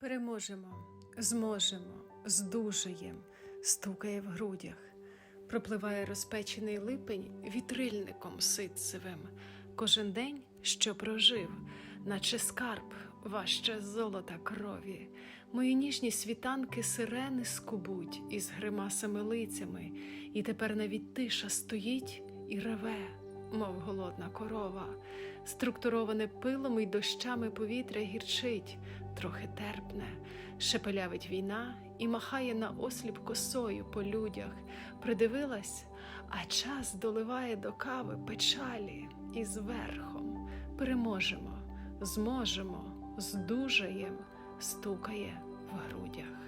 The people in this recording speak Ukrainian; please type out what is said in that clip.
Переможемо, зможемо, здужаєм, стукає в грудях. Пропливає розпечений липень вітрильником ситцевим. Кожен день, що прожив, наче скарб, важче золота крові. Мої ніжні світанки сирени скубуть із гримасами лицями, і тепер навіть тиша стоїть і реве, мов голодна корова. Структуроване пилом і дощами повітря гірчить, трохи терпне, шепелявить війна і махає на осліп косою по людях. Придивилась, а час доливає до кави печалі і зверхом. Переможемо, зможемо, здужаєм, стукає в грудях.